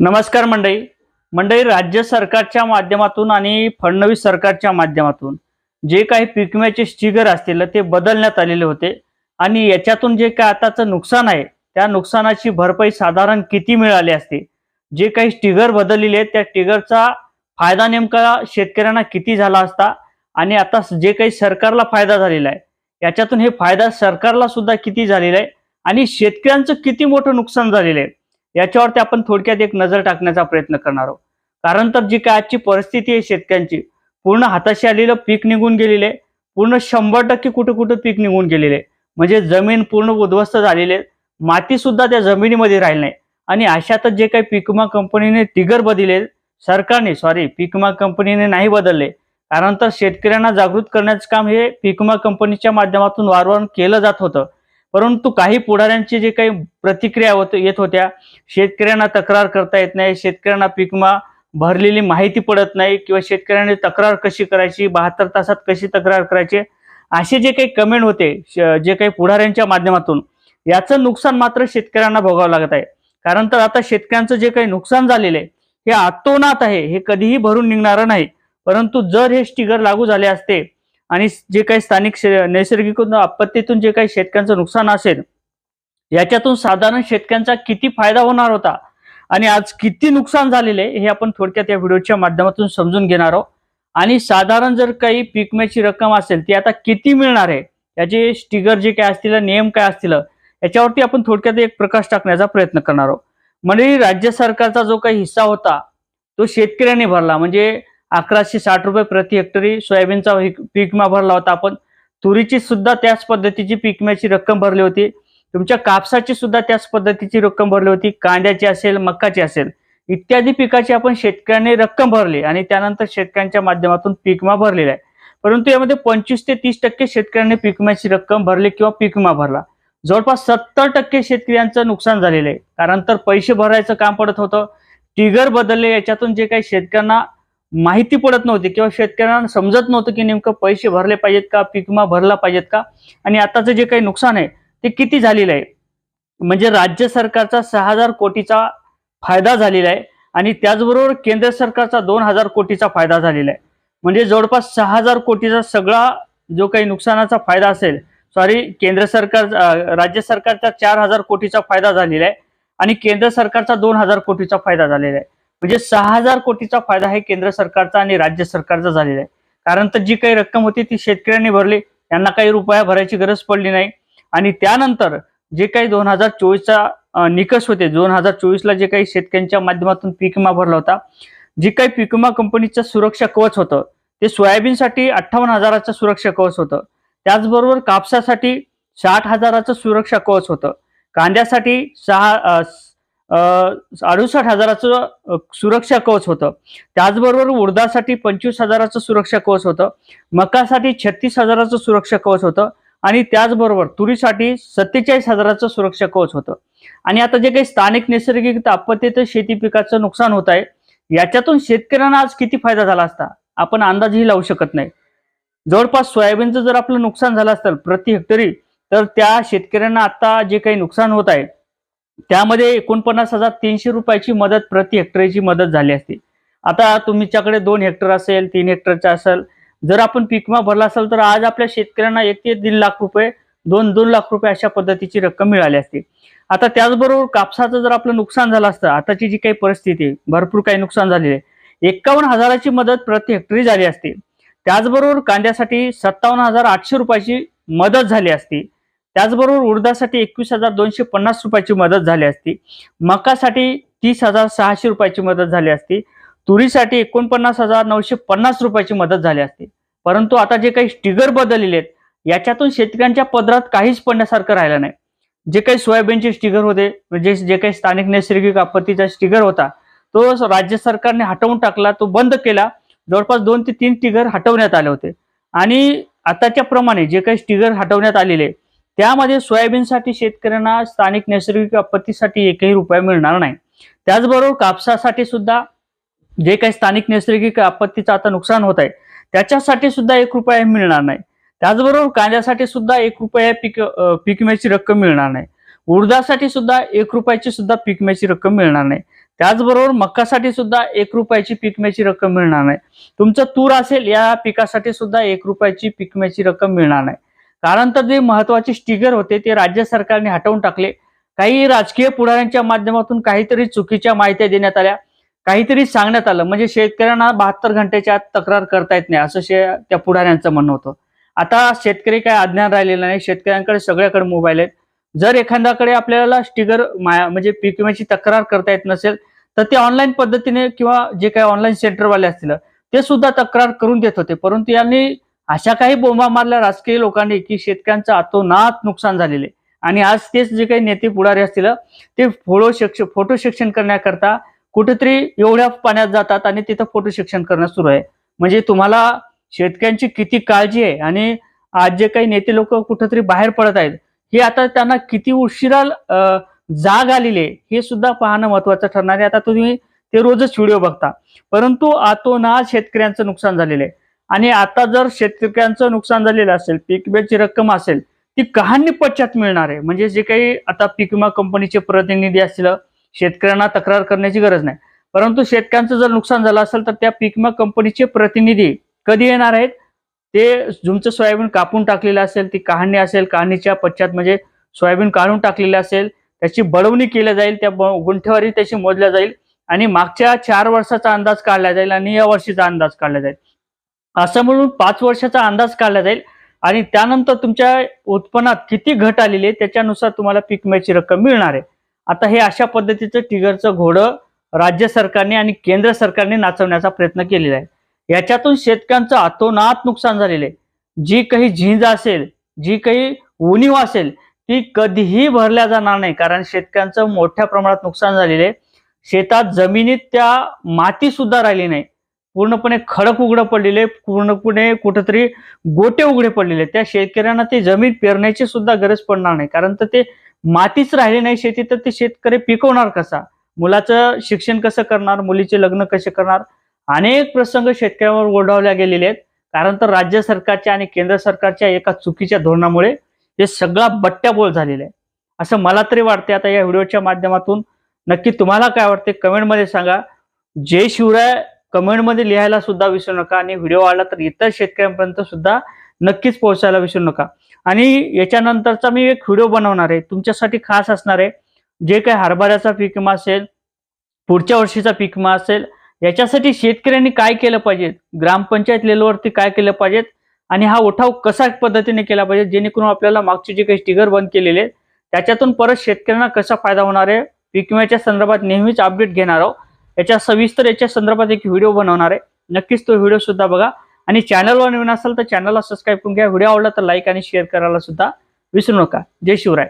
नमस्कार मंडळी. मंडळी राज्य सरकारच्या माध्यमातून आणि फडणवीस सरकारच्या माध्यमातून जे काही पीक विम्याचे असतील ते बदलण्यात आलेले होते. आणि याच्यातून जे काय आताचं नुकसान आहे त्या नुकसानाची भरपाई साधारण किती मिळाली असते? जे काही स्टिगर बदललेले आहेत त्या स्टिगरचा फायदा नेमका शेतकऱ्यांना किती झाला असता? आणि आता जे काही सरकारला फायदा झालेला आहे याच्यातून हे फायदा सरकारला सुद्धा किती झालेला आहे? आणि शेतकऱ्यांचं किती मोठं नुकसान झालेलं आहे? याच्यावरती आपण थोडक्यात एक नजर टाकण्याचा प्रयत्न करणार आहोत. कारण तर जी काय आजची परिस्थिती आहे शेतकऱ्यांची पूर्ण हाताशी आलेलं पीक निघून गेलेले आहे. पूर्ण शंभर टक्के कुठं कुठं पीक निघून गेलेले आहे. म्हणजे जमीन पूर्ण उद्ध्वस्त झालेली आहे. माती सुद्धा त्या जमिनीमध्ये राहिली नाही. आणि अशातच जे काही पिकमा कंपनीने टिगर बदलले सरकारने सॉरी पिकमा कंपनीने नाही बदलले. कारण तर शेतकऱ्यांना जागृत करण्याचं काम हे पिकमा कंपनीच्या माध्यमातून वारंवार केलं जात होतं. परंतु काही पुढाऱ्यांची जे काही प्रतिक्रिया होत येत होत्या शेतकऱ्यांना तक्रार करता येत नाही शेतकऱ्यांना पिकमा भरलेली माहिती पडत नाही किंवा शेतकऱ्यांनी तक्रार कशी करायची बहात्तर तासात कशी तक्रार करायची असे जे काही कमेंट होते श- जे काही पुढाऱ्यांच्या माध्यमातून याचं नुकसान मात्र शेतकऱ्यांना भोगावं लागत आहे. कारण तर आता शेतकऱ्यांचं जे काही नुकसान झालेलं आहे हे आतोनात आहे हे कधीही भरून निघणारं नाही. परंतु जर हे स्टिगर लागू झाले असते आणि जे काही स्थानिक नैसर्गिक आपत्तीतून जे काही शेतकऱ्यांचं नुकसान असेल याच्यातून साधारण शेतकऱ्यांचा किती फायदा होणार होता आणि आज किती नुकसान झालेले हे आपण थोडक्यात या व्हिडिओच्या माध्यमातून समजून घेणार आहोत. आणि साधारण जर काही पिकम्याची रक्कम असेल ती आता किती मिळणार आहे? याचे स्टिगर जे काय असतील नियम काय असतील याच्यावरती आपण थोडक्यात एक प्रकाश टाकण्याचा प्रयत्न करणार आहोत. म्हणजे राज्य सरकारचा जो काही हिस्सा होता तो शेतकऱ्यांनी भरला. म्हणजे अकराशे साठ रुपये प्रति हेक्टरी सोयाबीनचा हिक- पीक विमा भरला होता. आपण तुरीची सुद्धा त्याच पद्धतीची पीक विम्याची रक्कम भरली होती. तुमच्या कापसाची सुद्धा त्याच पद्धतीची रक्कम भरली होती. कांद्याची असेल मक्काची असेल इत्यादी पिकाची आपण शेतकऱ्यांनी रक्कम भरली आणि त्यानंतर शेतकऱ्यांच्या माध्यमातून पीक विमा भरलेला आहे. परंतु यामध्ये पंचवीस ते तीस टक्के शेतकऱ्यांनी पीक विम्याची रक्कम भरली किंवा पीक विमा भरला. जवळपास सत्तर टक्के शेतकऱ्यांचं नुकसान झालेलं आहे. कारण तर पैसे भरायचं काम पडत होतं. टिगर बदलले याच्यातून जे काही शेतकऱ्यांना माहिती पडत नव्हती किंवा शेतकऱ्यांना समजत नव्हतं की नेमकं पैसे भरले पाहिजेत का पीक विमा भरला पाहिजेत का? आणि आताचं जे काही नुकसान आहे ते किती झालेलं आहे? म्हणजे राज्य सरकारचा सहा हजार कोटीचा फायदा झालेला आहे आणि त्याचबरोबर केंद्र सरकारचा दोन हजार कोटीचा फायदा झालेला आहे. म्हणजे जवळपास सहा हजार कोटीचा सगळा जो काही नुकसानाचा फायदा असेल सॉरी केंद्र सरकार राज्य सरकारचा चार हजार कोटीचा फायदा झालेला आहे आणि केंद्र सरकारचा दोन हजार कोटीचा फायदा झालेला आहे. म्हणजे सहा हजार कोटीचा फायदा हे केंद्र सरकारचा आणि राज्य सरकारचा झालेला आहे. कारण तर जी काही रक्कम होती ती शेतकऱ्यांनी भरली त्यांना काही रुपया भरायची गरज पडली नाही. आणि त्यानंतर जे काही दोन हजार चोवीसचा निकष होते दोन हजार चोवीसला जे काही शेतकऱ्यांच्या माध्यमातून पीक विमा भरला होता जे काही पीक विमा कंपनीचं सुरक्षा कवच होतं ते सोयाबीनसाठी अठ्ठावन्न हजाराचं सुरक्षा कवच होतं. त्याचबरोबर कापसासाठी साठ हजाराचं सुरक्षा कवच होतं. कांद्यासाठी सहा अडुसष्ट हजाराचं सुरक्षा कवच होतं. त्याचबरोबर उडदासाठी पंचवीस हजाराचं सुरक्षा कवच होतं. मकासाठी छत्तीस हजाराचं सुरक्षा कवच होतं. आणि त्याचबरोबर तुरीसाठी सत्तेचाळीस हजाराचं सुरक्षा कवच होतं. आणि आता जे काही स्थानिक नैसर्गिक आपत्तीत शेती पिकाचं नुकसान होत आहे याच्यातून शेतकऱ्यांना आज किती फायदा झाला असता? आपण अंदाजही लावू शकत नाही. जवळपास सोयाबीनचं जर आपलं नुकसान झालं असतं प्रति हेक्टरी तर त्या शेतकऱ्यांना आता जे काही नुकसान होत आहे त्यामध्ये एकोणपन्नास हजार तीनशे रुपयाची मदत प्रति हेक्टरची मदत झाली असती. आता तुमच्याकडे दोन हेक्टर असेल तीन हेक्टरचा असेल जर आपण पीक विमा भरला असेल तर आज आपल्या शेतकऱ्यांना एक ते दीड लाख रुपये दोन दोन लाख रुपये अशा पद्धतीची रक्कम मिळाली असती. आता त्याचबरोबर कापसाचं जर आपलं नुकसान झालं असतं आताची जी काही परिस्थिती आहे, भरपूर काही नुकसान झालेलं आहे. एकावन्न हजाराची मदत प्रति हेक्टरी झाली असती. त्याचबरोबर कांद्यासाठी सत्तावन्न हजार आठशे रुपयाची मदत झाली असती. त्याचबरोबर उडदासाठी एकवीस हजार दोनशे पन्नास रुपयाची मदत झाली असती. मकासाठी तीस हजार सहाशे रुपयाची मदत झाली असती. तुरीसाठी एकोणपन्नास हजार नऊशे पन्नास रुपयाची मदत झाली असती. परंतु आता जे काही स्टिगर बदललेले आहेत याच्यातून शेतकऱ्यांच्या पदरात काहीच पडण्यासारखं राहिलं नाही. जे काही सोयाबीनचे स्टिगर होते म्हणजे जे काही स्थानिक नैसर्गिक आपत्तीचा स्टिगर होता तो राज्य सरकारने हटवून टाकला तो बंद केला. जवळपास दोन ते तीन स्टिगर हटवण्यात आले होते. आणि आताच्या प्रमाणे जे काही स्टिगर हटवण्यात आलेले त्यामध्ये सोयाबीनसाठी शेतकऱ्यांना स्थानिक नैसर्गिक आपत्तीसाठी एकही रुपया मिळणार नाही. त्याचबरोबर कापसासाठी सुद्धा जे काही स्थानिक नैसर्गिक आपत्तीचं आता नुकसान होत आहे त्याच्यासाठी सुद्धा एक रुपया मिळणार नाही. त्याचबरोबर कांद्यासाठी सुद्धा एक रुपया पीक पिकम्याची पीक विम्याची रक्कम मिळणार नाही. उडदासाठी सुद्धा एक रुपयाची सुद्धा पीक विम्याची रक्कम मिळणार नाही. त्याचबरोबर मक्कासाठी सुद्धा एक रुपयाची पीक विम्याची रक्कम मिळणार नाही. तुमचं तूर असेल या पिकासाठी सुद्धा एक रुपयाची पीक विम्याची रक्कम मिळणार नाही. कारण तर जे महत्त्वाचे स्टिगर होते ते राज्य सरकारने हटवून टाकले. काही राजकीय पुढाऱ्यांच्या माध्यमातून काहीतरी चुकीच्या माहित्या देण्यात आल्या. काहीतरी सांगण्यात आलं. म्हणजे शेतकऱ्यांना बहात्तर घंट्याच्या आत तक्रार करता येत नाही असं शे त्या पुढाऱ्यांचं म्हणणं होतं. आता शेतकरी काय अज्ञान राहिलेलं नाही. शेतकऱ्यांकडे सगळ्याकडे मोबाईल आहेत. जर एखाद्याकडे आपल्याला स्टिगर म्हणजे पीक विम्याची तक्रार करता येत नसेल तर ते ऑनलाईन पद्धतीने किंवा जे काही ऑनलाईन सेंटरवाले असतील ते सुद्धा तक्रार करून देत होते. परंतु यांनी अशा काही बोंबा मारल्या राजकीय लोकांनी की शेतकऱ्यांचं अतोनात नुकसान झालेले आणि आज तेच जे काही नेते पुढारी असतील ते फोटो शिक्षण फोटो शिक्षण करण्याकरता कुठेतरी एवढ्या पाण्यात जातात आणि तिथं फोटो शिक्षण करणं सुरू आहे. म्हणजे तुम्हाला शेतकऱ्यांची किती काळजी आहे आणि आज जे काही नेते लोक कुठेतरी बाहेर पडत आहेत हे आता त्यांना किती उशिरा जाग आलेली आहे हे सुद्धा पाहणं महत्वाचं ठरणार आहे. आता तुम्ही ते रोजच व्हिडिओ बघता. परंतु आतोनात शेतकऱ्यांचं नुकसान झालेलं आहे. आणि आता जर शेतकऱ्यांचं नुकसान झालेलं असेल पीक विम्याची रक्कम असेल ती कहाणी पश्चात मिळणार आहे. म्हणजे जे काही आता पीक विमा कंपनीचे प्रतिनिधी असतील शेतकऱ्यांना तक्रार करण्याची गरज नाही. परंतु शेतकऱ्यांचं जर नुकसान झालं असेल तर त्या पीक विमा कंपनीचे प्रतिनिधी कधी येणार आहेत? ते तुमचं सोयाबीन कापून टाकलेलं असेल ती कहाणी असेल कहाणीच्या पश्चात म्हणजे सोयाबीन काढून टाकलेले असेल त्याची बळवणी केल्या जाईल त्या गुंठेवारी त्याची मोजल्या जाईल आणि मागच्या चार वर्षाचा अंदाज काढला जाईल आणि या वर्षीचा अंदाज काढला जाईल. असं म्हणून पाच वर्षाचा अंदाज काढला जाईल. आणि त्यानंतर तुमच्या उत्पन्नात किती घट आलेली आहे त्याच्यानुसार तुम्हाला पीक विम्याची रक्कम मिळणार आहे. आता हे अशा पद्धतीचं टिगरचं घोडं राज्य सरकारने आणि केंद्र सरकारने नाचवण्याचा प्रयत्न केलेला आहे. याच्यातून शेतकऱ्यांचं अतोनात नुकसान झालेलं आहे. जी काही झिंज असेल जी काही उणीव असेल ती कधीही भरल्या जाणार नाही कारण शेतकऱ्यांचं मोठ्या प्रमाणात नुकसान झालेलं आहे. शेतात जमिनीत त्या माती सुद्धा राहिली नाही. पूर्णपणे खडक उघडं पडलेले पूर्णपणे कुठंतरी गोटे उघडे पडलेले. त्या शेतकऱ्यांना ते जमीन पेरण्याची सुद्धा गरज पडणार नाही. कारण तर ते मातीच राहिली नाही शेती तर ते शेतकरी पिकवणार कसा? मुलाचं शिक्षण कसं करणार? मुलीचे लग्न कसे करणार? अनेक प्रसंग शेतकऱ्यांवर ओढावल्या गेलेले आहेत. कारण तर राज्य सरकारच्या आणि केंद्र सरकारच्या एका चुकीच्या धोरणामुळे हे सगळा बट्ट्याबोल झालेला आहे. असं मला तरी वाटते आता या व्हिडिओच्या माध्यमातून नक्की तुम्हाला काय वाटते कमेंटमध्ये सांगा. जय शिवराय. कमेंटमध्ये लिहायला सुद्धा विसरू नका आणि व्हिडिओ आला तर इतर शेतकऱ्यांपर्यंत सुद्धा नक्कीच पोहोचायला विसरू नका. आणि याच्यानंतरचा मी एक व्हिडिओ बनवणार आहे. तुमच्यासाठी खास असणार आहे. जे काही हरभऱ्याचा पीक विमा असेल पुढच्या वर्षीचा पीक विमा असेल याच्यासाठी शेतकऱ्यांनी काय केलं पाहिजे? ग्रामपंचायत लेवलवरती काय केलं पाहिजेत आणि हा उठाव कसा पद्धतीने केला पाहिजे? जेणेकरून आपल्याला मागचे जे काही स्टिगर बंद केलेले आहेत त्याच्यातून परत शेतकऱ्यांना कसा फायदा होणार आहे? पीक विम्याच्या संदर्भात नेहमीच अपडेट घेणार आहोत. याच्या सविस्तर याच्या संदर्भात एक व्हिडिओ बनवणार आहे. नक्कीच तो व्हिडिओ सुद्धा बघा. आणि चॅनलवर नवीन असाल तर चॅनलला सबस्क्राईब करून घ्या. व्हिडिओ आवडला तर लाईक आणि शेअर करायला सुद्धा विसरू नका. जय शिवराय.